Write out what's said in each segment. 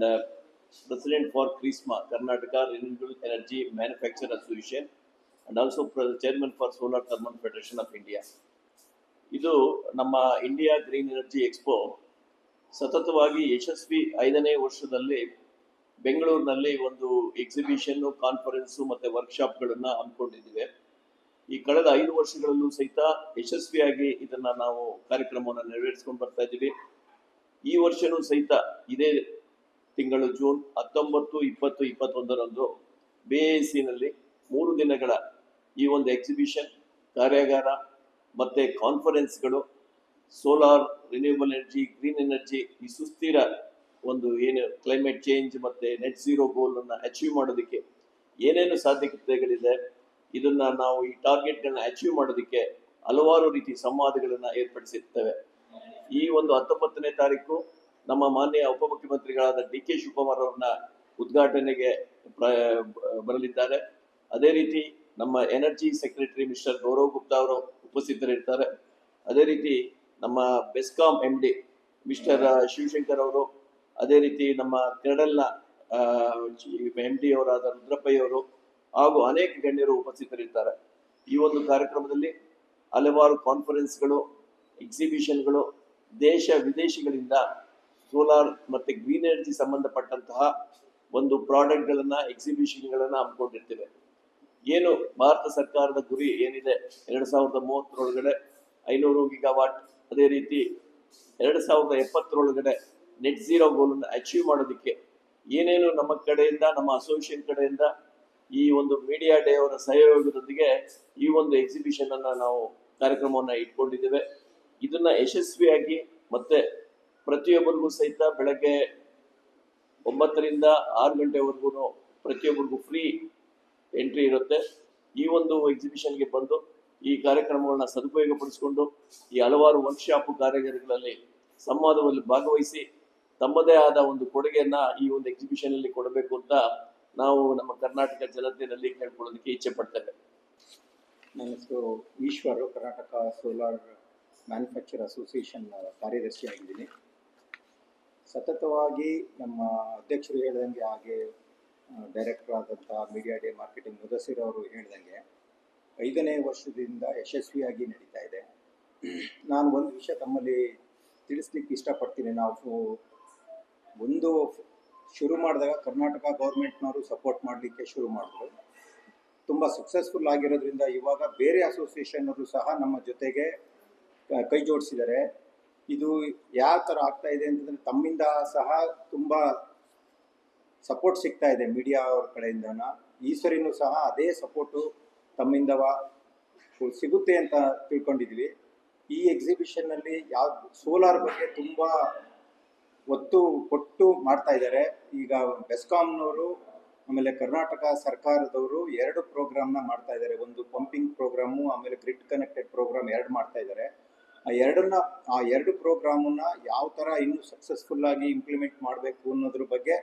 and uh, president for CRISMA, Karnataka Renewable Energy Manufacturer Association, and also chairman for Solar Thermal Federation of India. ಇದು ನಮ್ಮ India green energy expo ಸತತವಾಗಿ ಯಶಸ್ವಿ ಐದನೇ ವರ್ಷದಲ್ಲಿ ಬೆಂಗಳೂರಿನಲ್ಲಿ ಒಂದು ಎಕ್ಸಿಬಿಷನ್ನು conference ಮತ್ತು ವರ್ಕ್ಶಾಪ್ಗಳನ್ನು ಹಮ್ಮಿಕೊಂಡಿದ್ದೇವೆ ಈ ಕಳೆದ ಐದು ವರ್ಷಗಳಲ್ಲೂ ಸಹಿತ ಯಶಸ್ವಿಯಾಗಿ ಇದನ್ನು ನಾವು ಕಾರ್ಯಕ್ರಮವನ್ನು ನೆರವೇರಿಸ್ಕೊಂಡು ಬರ್ತಾ ಇದ್ದೀವಿ ಈ ವರ್ಷನೂ ಸಹಿತ ಇದೇ ತಿಂಗಳು ಜೂನ್ ಹತ್ತೊಂಬತ್ತು, ಇಪ್ಪತ್ತು, ಇಪ್ಪತ್ತೊಂದರಂದು ಬಿ ಎ ಸಿನಲ್ಲಿ ಮೂರು ದಿನಗಳ ಈ ಒಂದು ಎಕ್ಸಿಬಿಷನ್ ಕಾರ್ಯಾಗಾರ ಮತ್ತೆ ಕಾನ್ಫರೆನ್ಸ್ಗಳು solar renewable energy green energy ಈ ಸುಸ್ಥಿರ ಒಂದು ಏನು ಕ್ಲೈಮೇಟ್ ಚೇಂಜ್ ಮತ್ತೆ ನೆಟ್ ಝೀರೋ ಗೋಲ್ ಅನ್ನ ಅಚೀವ್ ಮಾಡೋದಕ್ಕೆ ಏನೇನು ಸಾಧ್ಯತೆಗಳಿದೆ, ಇದನ್ನ ನಾವು ಈ ಟಾರ್ಗೆಟ್ಗಳನ್ನ ಅಚೀವ್ ಮಾಡೋದಕ್ಕೆ ಹಲವಾರು ರೀತಿ ಸಂವಾದಗಳನ್ನು ಏರ್ಪಡಿಸಿರ್ತೇವೆ. ಈ ಒಂದು ಹತ್ತೊಂಬತ್ತನೇ ತಾರೀಕು ನಮ್ಮ ಮಾನ್ಯ ಉಪಮುಖ್ಯಮಂತ್ರಿಗಳಾದ ಡಿ ಕೆ ಶಿವಕುಮಾರ್ ಅವರನ್ನ ಉದ್ಘಾಟನೆಗೆ ಬರಲಿದ್ದಾರೆ. ಅದೇ ರೀತಿ ನಮ್ಮ energy secretary mister Gaurav Gupta ಅವರು ಉಪಸ್ಥಿತರಿರ್ತಾರೆ. ಅದೇ ರೀತಿ ನಮ್ಮ BESCOM M D mister Shivashankar ಅವರು, ಅದೇ ರೀತಿ ನಮ್ಮ ಕೆರಡಲ್ನ ಎಂ ಡಿ ಅವರಾದ ರುದ್ರಪ್ಪಯ್ಯ ಅವರು ಹಾಗೂ ಅನೇಕ ಗಣ್ಯರು ಉಪಸ್ಥಿತರಿರ್ತಾರೆ. ಈ ಒಂದು ಕಾರ್ಯಕ್ರಮದಲ್ಲಿ ಹಲವಾರು ಕಾನ್ಫರೆನ್ಸ್ಗಳು ಎಕ್ಸಿಬಿಷನ್ಗಳು ದೇಶ ವಿದೇಶಗಳಿಂದ ಸೋಲಾರ್ ಮತ್ತೆ ಗ್ರೀನ್ ಎನರ್ಜಿ ಸಂಬಂಧಪಟ್ಟಂತಹ ಒಂದು ಪ್ರಾಡಕ್ಟ್ಗಳನ್ನ ಎಕ್ಸಿಬಿಷನ್ಗಳನ್ನ ಹಮ್ಮಿಕೊಂಡಿರ್ತೇವೆ. ಏನು ಭಾರತ ಸರ್ಕಾರದ ಗುರಿ ಏನಿದೆ? ಎರಡ್ ಸಾವಿರದ ಮೂವತ್ತರೊಳಗಡೆ ಐನೂರು ಗಿಗಾವಾಟ್. ಅದೇ ರೀತಿ ಎರಡ್ ಸಾವಿರದ ಎಪ್ಪತ್ತರೊಳಗಡೆ ನೆಟ್ ಝೀರೋ ಗೋಲನ್ನು ಅಚೀವ್ ಮಾಡೋದಕ್ಕೆ ಏನೇನು ನಮ್ಮ ಕಡೆಯಿಂದ, ನಮ್ಮ ಅಸೋಸಿಯೇಷನ್ ಕಡೆಯಿಂದ ಈ ಒಂದು ಮೀಡಿಯಾ ಡೇ ಅವರ ಸಹಯೋಗದೊಂದಿಗೆ ಈ ಒಂದು ಎಕ್ಸಿಬಿಷನ್ ಅನ್ನ ನಾವು ಕಾರ್ಯಕ್ರಮವನ್ನ ಇಟ್ಕೊಂಡಿದ್ದೇವೆ. ಇದನ್ನ ಯಶಸ್ವಿಯಾಗಿ ಮತ್ತೆ ಪ್ರತಿಯೊಬ್ಬರಿಗೂ ಸಹಿತ ಬೆಳಗ್ಗೆ ಒಂಬತ್ತರಿಂದ ಆರು ಗಂಟೆವರೆಗೂ ಪ್ರತಿಯೊಬ್ಬರಿಗೂ ಫ್ರೀ ಎಂಟ್ರಿ ಇರುತ್ತೆ. ಈ ಒಂದು ಎಕ್ಸಿಬಿಷನ್ಗೆ ಬಂದು ಈ ಕಾರ್ಯಕ್ರಮಗಳನ್ನ ಸದುಪಯೋಗಪಡಿಸಿಕೊಂಡು ಈ ಹಲವಾರು ವರ್ಕ್ಶಾಪ್ ಕಾರ್ಯಾಗಾರಗಳಲ್ಲಿ ಸಂವಾದದಲ್ಲಿ ಭಾಗವಹಿಸಿ ತಮ್ಮದೇ ಆದ ಒಂದು ಕೊಡುಗೆಯನ್ನ ಈ ಒಂದು ಎಕ್ಸಿಬಿಷನ್ ಅಲ್ಲಿ ಕೊಡಬೇಕು ಅಂತ ನಾವು ನಮ್ಮ ಕರ್ನಾಟಕ ಜನತೆಯಲ್ಲಿ ಕೇಳ್ಕೊಳ್ಳೋದಕ್ಕೆ ಇಚ್ಛೆ ಪಡ್ತೇವೆ. ನನ್ನ ಹೆಸರು Eshwar, Karnataka solar manufacture association ಕಾರ್ಯದರ್ಶಿಯಾಗಿದ್ದೀನಿ. ಸತತವಾಗಿ ನಮ್ಮ ಅಧ್ಯಕ್ಷರು ಹೇಳ್ದಂಗೆ ಹಾಗೆ ಡೈರೆಕ್ಟರ್ ಆದಂಥ ಮೀಡಿಯಾ ಡೇ ಮಾರ್ಕೆಟಿಂಗ್ ಮುದಸಿರ್ ಅವರು ಹೇಳ್ದಂಗೆ ಐದನೇ ವರ್ಷದಿಂದ ಯಶಸ್ವಿಯಾಗಿ ನಡೀತಾ ಇದೆ. ನಾನು ಒಂದು ವಿಷಯ ತಮ್ಮಲ್ಲಿ ತಿಳಿಸ್ಲಿಕ್ಕೆ ಇಷ್ಟಪಡ್ತೀನಿ. ನಾವು ಒಂದು ಶುರು ಮಾಡಿದಾಗ ಕರ್ನಾಟಕ ಗೌರ್ಮೆಂಟ್ನವರು ಸಪೋರ್ಟ್ ಮಾಡಲಿಕ್ಕೆ ಶುರು ಮಾಡಿದ್ರು. ತುಂಬ ಸಕ್ಸಸ್ಫುಲ್ ಆಗಿರೋದ್ರಿಂದ ಇವಾಗ ಬೇರೆ ಅಸೋಸಿಯೇಷನ್ ಅವರು ಸಹ ನಮ್ಮ ಜೊತೆಗೆ ಕೈ ಜೋಡಿಸಿದ್ದಾರೆ ಇದು ಯಾವ ಥರ ಆಗ್ತಾ ಇದೆ ಅಂತಂದರೆ ತಮ್ಮಿಂದ ಸಹ ತುಂಬ ಸಪೋರ್ಟ್ ಸಿಗ್ತಾ ಇದೆ ಮೀಡಿಯಾ ಅವ್ರ ಕಡೆಯಿಂದನ. ಈ ಸರಿನೂ ಸಹ ಅದೇ ಸಪೋರ್ಟು ತಮ್ಮಿಂದವ ಸಿಗುತ್ತೆ ಅಂತ ತಿಳ್ಕೊಂಡಿದ್ವಿ. ಈ ಎಕ್ಸಿಬಿಷನ್ನಲ್ಲಿ ಯಾವ ಸೋಲಾರ್ ಬಗ್ಗೆ ತುಂಬ ಒತ್ತು ಕೊಟ್ಟು ಮಾಡ್ತಾ ಇದ್ದಾರೆ ಈಗ ಬೆಸ್ಕಾಮ್ನವರು ಆಮೇಲೆ ಕರ್ನಾಟಕ ಸರ್ಕಾರದವರು ಎರಡು ಪ್ರೋಗ್ರಾಮ್ನ ಮಾಡ್ತಾ ಇದ್ದಾರೆ ಒಂದು ಪಂಪಿಂಗ್ ಪ್ರೋಗ್ರಾಮು ಆಮೇಲೆ ಗ್ರಿಡ್ ಕನೆಕ್ಟೆಡ್ ಪ್ರೋಗ್ರಾಮ್ ಎರಡು ಮಾಡ್ತಾ ಇದ್ದಾರೆ ಆ ಎರಡನ್ನ, ಆ ಎರಡು ಪ್ರೋಗ್ರಾಮನ್ನ ಯಾವ ಥರ ಇನ್ನೂ ಸಕ್ಸಸ್ಫುಲ್ ಆಗಿ ಇಂಪ್ಲಿಮೆಂಟ್ ಮಾಡಬೇಕು ಅನ್ನೋದ್ರ ಬಗ್ಗೆ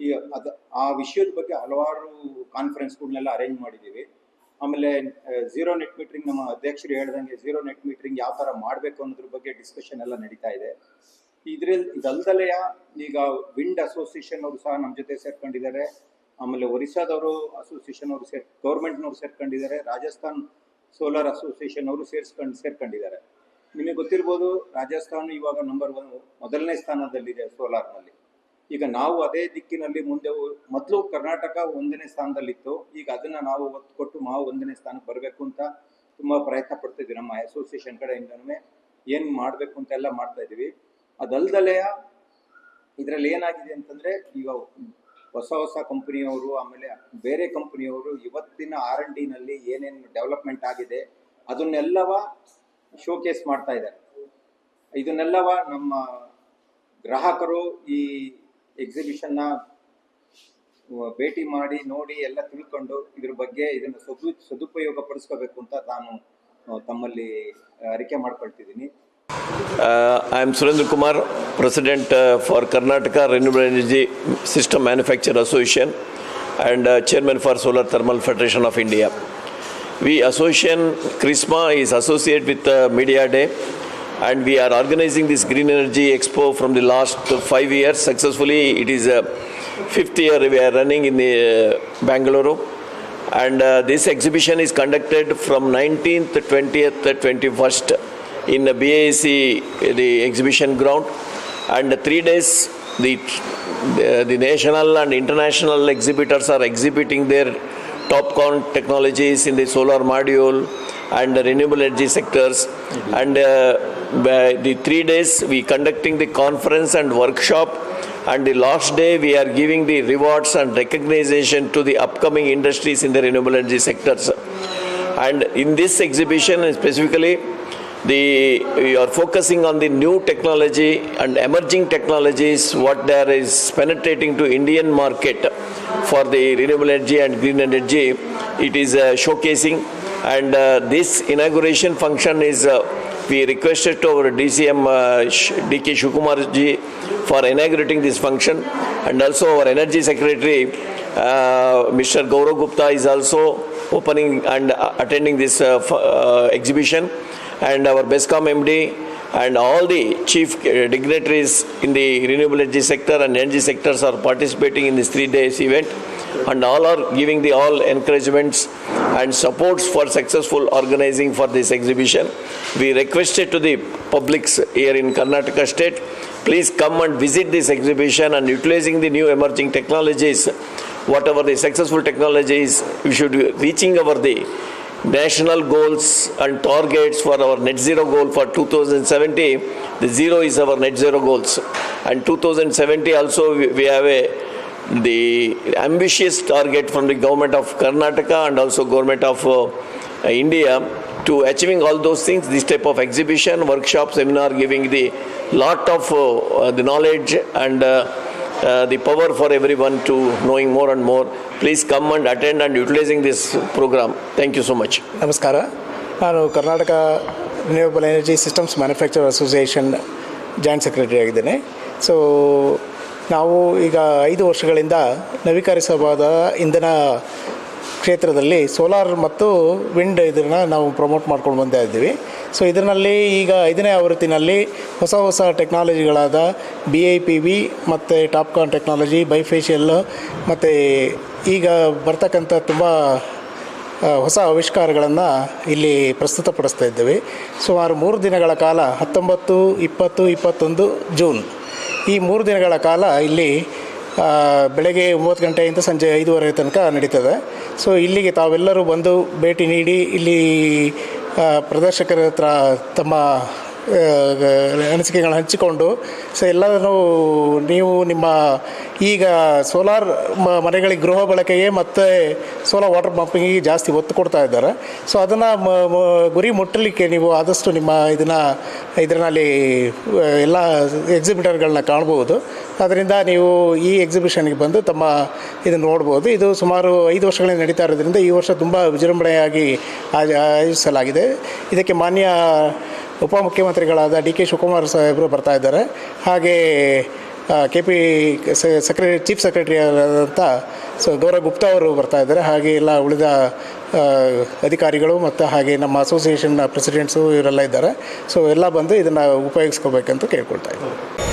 ಈ ಅದು, ಆ ವಿಷಯದ ಬಗ್ಗೆ ಹಲವಾರು ಕಾನ್ಫರೆನ್ಸ್ಗಳನ್ನೆಲ್ಲ ಅರೇಂಜ್ ಮಾಡಿದ್ದೀವಿ ಆಮೇಲೆ ಝೀರೋ ನೆಟ್ ಮೀಟ್ರಿಂಗ್ ನಮ್ಮ ಅಧ್ಯಕ್ಷರು ಹೇಳ್ದಂಗೆ ಝೀರೋ ನೆಟ್ ಮೀಟ್ರಿಂಗ್ ಯಾವ ಥರ ಮಾಡಬೇಕು ಅನ್ನೋದ್ರ ಬಗ್ಗೆ ಡಿಸ್ಕಷನ್ ಎಲ್ಲ ನಡೀತಾ ಇದೆ. ಇದ್ರಲ್ಲಿ ಇದಲ್ದಲೆಯ ಈಗ ವಿಂಡ್ ಅಸೋಸಿಯೇಷನ್ ಅವರು ಸಹ ನಮ್ಮ ಜೊತೆ ಸೇರ್ಕೊಂಡಿದ್ದಾರೆ. ಆಮೇಲೆ ಒರಿಸ್ಸಾದವರು ಅಸೋಸಿಯೇಷನ್ ಅವರು ಸೇರ್ ಗೌರ್ಮೆಂಟ್ನವ್ರು ಸೇರ್ಕೊಂಡಿದ್ದಾರೆ. ರಾಜಸ್ಥಾನ್ ಸೋಲಾರ್ ಅಸೋಸಿಯೇಷನ್ ಅವರು ಸೇರ್ಸ್ಕೊಂಡು, ಸೇರ್ಕೊಂಡಿದ್ದಾರೆ. ನಿಮಗೆ ಗೊತ್ತಿರ್ಬೋದು ರಾಜಸ್ಥಾನ ಇವಾಗ ನಂಬರ್ ಒನ್ ಮೊದಲನೇ ಸ್ಥಾನದಲ್ಲಿದೆ ಸೋಲಾರ್ನಲ್ಲಿ. ಈಗ ನಾವು ಅದೇ ದಿಕ್ಕಿನಲ್ಲಿ ಮುಂದೆ ಮೊದಲು ಕರ್ನಾಟಕ ಒಂದನೇ ಸ್ಥಾನದಲ್ಲಿತ್ತು. ಈಗ ಅದನ್ನ ನಾವು ಒತ್ತು ಕೊಟ್ಟು ನಾವು ಒಂದನೇ ಸ್ಥಾನಕ್ಕೆ ಬರಬೇಕು ಅಂತ ತುಂಬ ಪ್ರಯತ್ನ ಪಡ್ತಿದ್ವಿ ನಮ್ಮ ಅಸೋಸಿಯೇಷನ್ ಕಡೆಯಿಂದನೂ. ಏನು ಮಾಡಬೇಕು ಅಂತ ಎಲ್ಲ ಮಾಡ್ತಾ ಇದೀವಿ ಅದಲ್ದಲೆಯ ಇದರಲ್ಲಿ ಏನಾಗಿದೆ ಅಂತಂದ್ರೆ, ಈಗ ಹೊಸ ಹೊಸ ಕಂಪನಿಯವರು, ಆಮೇಲೆ ಬೇರೆ ಕಂಪನಿಯವರು ಇವತ್ತಿನ ಆರ್ ಎನ್ ಡಿನಲ್ಲಿ ಏನೇನು ಡೆವಲಪ್ಮೆಂಟ್ ಆಗಿದೆ, ಅದನ್ನೆಲ್ಲವ ಶೋಕೇಸ್ ಮಾಡ್ತಾ ಇದ್ದಾರೆ. ಇದನ್ನೆಲ್ಲವ ನಮ್ಮ ಗ್ರಾಹಕರು ಈ ಎಕ್ಸಿಬಿಷನ್ನ ಭೇಟಿ ಮಾಡಿ, ನೋಡಿ, ಎಲ್ಲ ತಿಳ್ಕೊಂಡು ಇದ್ರ ಬಗ್ಗೆ ಇದನ್ನು ಸದು ಸದುಪಯೋಗ ಪಡಿಸ್ಕೋಬೇಕು ಅಂತ ನಾನು ತಮ್ಮಲ್ಲಿ ಅರಿಕೆ ಮಾಡ್ಕೊಳ್ತಿದ್ದೀನಿ. I am Surendra Kumar president for Karnataka renewable energy system manufacture association and chairman for solar thermal federation of India We association CRISMA is associated with uh, Media Day and we are organizing this Green Energy Expo from the last five years successfully. It is a fifth year we are running in the uh, Bangalore. And uh, this exhibition is conducted from 19th, 20th, 21st in the BAC, the exhibition ground. And three days, the, the, the national and international exhibitors are exhibiting their TopCon technologies in the solar module and the renewable energy sectors. And uh, by the three days, we conducting the conference and workshop. And the last day, we are giving the rewards and recognition to the upcoming industries in the renewable energy sectors. And in this exhibition specifically, the we are focusing on the new technology and emerging technologies what there is penetrating to indian market for the renewable energy and green energy. It is uh, showcasing and uh, this inauguration function is uh, we requested to our dcm uh, dk shukumar ji for inaugurating this function. And also our energy secretary uh, mr gaurav gupta is also opening and uh, attending this uh, exhibition and our BESCOM MD and all the chief dignitaries in the renewable energy sector and energy sectors are participating in this three days event and all are giving the all encouragements and supports for successful organizing for this exhibition. We requested to the publics here in Karnataka state, please come and visit this exhibition and utilizing the new emerging technologies, whatever the successful technologies, we should be reaching our the national goals and targets for our net zero goal for 2070 the zero is our net zero goals. And 2070 also we, have a the ambitious target from the government of karnataka and also government of uh, india to achieving all those things this type of exhibition workshop seminar giving the lot of uh, the knowledge and uh, uh, the power for everyone to knowing more and more. Please come and attend and utilizing this program. Thank you so much. ನಮಸ್ಕಾರ ನಾನು Karnataka renewable energy systems manufacture association joint secretary ಆಗಿದ್ದೇನೆ so ನಾವು ಈಗ ಐದು ವರ್ಷಗಳಿಂದ ನವೀಕರಿಸಬಹುದಾದ ಇಂಧನ ಕ್ಷೇತ್ರದಲ್ಲಿ ಸೋಲಾರ್ ಮತ್ತು ವಿಂಡ್ ಇದನ್ನು ನಾವು ಪ್ರಮೋಟ್ ಮಾಡ್ಕೊಂಡು ಬಂದೇ ಇದ್ದೀವಿ. ಸೊ ಇದರಲ್ಲಿ ಈಗ ಐದನೇ ಆವೃತ್ತಿನಲ್ಲಿ ಹೊಸ ಹೊಸ ಟೆಕ್ನಾಲಜಿಗಳಾದ ಬಿ ಐ ಪಿ ವಿ ಮತ್ತು ಟಾಪ್ಕಾನ್ ಟೆಕ್ನಾಲಜಿ ಬೈಫೇಶಿಯಲ್ ಮತ್ತು ಈಗ ಬರ್ತಕ್ಕಂಥ ತುಂಬ ಹೊಸ ಆವಿಷ್ಕಾರಗಳನ್ನು ಇಲ್ಲಿ ಪ್ರಸ್ತುತಪಡಿಸ್ತಾ ಇದ್ದೇವೆ. ಸುಮಾರು ಮೂರು ದಿನಗಳ ಕಾಲ, ಹತ್ತೊಂಬತ್ತು, ಇಪ್ಪತ್ತು, ಇಪ್ಪತ್ತೊಂದು ಜೂನ್. ಈ ಮೂರು ದಿನಗಳ ಕಾಲ ಇಲ್ಲಿ ಬೆಳಗ್ಗೆ ಒಂಬತ್ತು ಗಂಟೆಯಿಂದ ಸಂಜೆ ಐದೂವರೆ ತನಕ ನಡೀತದೆ. ಸೊ ಇಲ್ಲಿಗೆ ತಾವೆಲ್ಲರೂ ಬಂದು ಭೇಟಿ ನೀಡಿ ಇಲ್ಲಿ ಪ್ರದರ್ಶಕರ ಹತ್ರ ತಮ್ಮ ಅನಿಸಿಕೆಗಳನ್ನ ಹಂಚಿಕೊಂಡು ಸೊ ಎಲ್ಲರೂ ನೀವು ನಿಮ್ಮ ಈಗ ಸೋಲಾರ್ ಮನೆಗಳಿಗೆ ಗೃಹ ಬಳಕೆಗೆ ಮತ್ತು ಸೋಲಾರ್ ವಾಟರ್ ಪಂಪಿಂಗಿಗೆ ಜಾಸ್ತಿ ಒತ್ತು ಕೊಡ್ತಾ ಇದ್ದಾರೆ. ಸೊ ಅದನ್ನು ಗುರಿ ಮುಟ್ಟಲಿಕ್ಕೆ ನೀವು ಆದಷ್ಟು ನಿಮ್ಮ ಇದನ್ನು, ಇದರಲ್ಲಿ ಎಲ್ಲ ಎಕ್ಸಿಬಿಟರ್ಗಳನ್ನ ಕಾಣ್ಬೋದು. ಅದರಿಂದ ನೀವು ಈ ಎಕ್ಸಿಬಿಷನ್ಗೆ ಬಂದು ತಮ್ಮ ಇದನ್ನು ನೋಡ್ಬೋದು. ಇದು ಸುಮಾರು ಐದು ವರ್ಷಗಳಿಂದ ನಡೀತಾ ಇರೋದ್ರಿಂದ ಈ ವರ್ಷ ತುಂಬ ವಿಜೃಂಭಣೆಯಾಗಿ ಆಯ- ಆಯೋಜಿಸಲಾಗಿದೆ. ಇದಕ್ಕೆ ಮಾನ್ಯ ಉಪಮುಖ್ಯಮಂತ್ರಿಗಳಾದ ಡಿ ಕೆ ಶಿವಕುಮಾರ್ ಸಾಹೇಬರು ಬರ್ತಾ ಇದ್ದಾರೆ. ಹಾಗೆ K P secretary chief secretary ಆದಂಥ ಸೊ, ಗೌರವ್ ಗುಪ್ತಾ ಅವರು ಬರ್ತಾ ಇದ್ದಾರೆ. ಹಾಗೆ ಎಲ್ಲ ಉಳಿದ ಅಧಿಕಾರಿಗಳು ಮತ್ತು ಹಾಗೆ ನಮ್ಮ ಅಸೋಸಿಯೇಷನ್ ಪ್ರೆಸಿಡೆಂಟ್ಸು ಇವರೆಲ್ಲ ಇದ್ದಾರೆ. ಸೊ, ಎಲ್ಲ ಬಂದು ಇದನ್ನು ಉಪಯೋಗಿಸ್ಕೋಬೇಕಂತ ಕೇಳ್ಕೊಳ್ತಾ ಇದ್ದೀನಿ